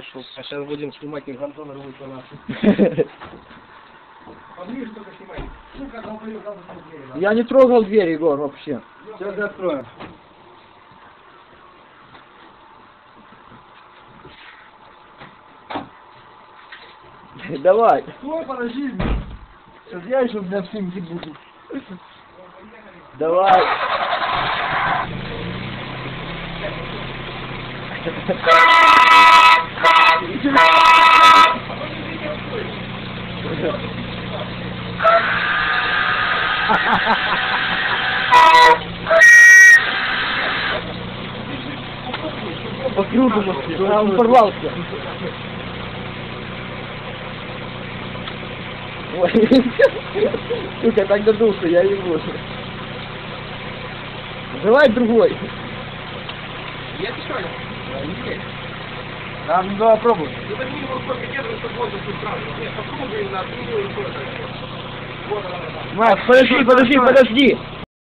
пошел. А сейчас будем снимать их Антон рвут по нас. Поближе только снимай. Сука, долбоёб, надо смотреть. Я не трогал дверь, Егор, вообще. Сейчас откроем. Давай. Стой, подожди. Сейчас я еще для всем буду. Давай. По кругу, он порвался. Ой, сука, так додулся, я его. Давай другой. Есть еще один? Нам давай пробуй. Ну так не рукой держи, чтобы воздух не сразу. Нет, попробуй на другую рукой. Вот она, да. Макс, подожди, подожди, подожди.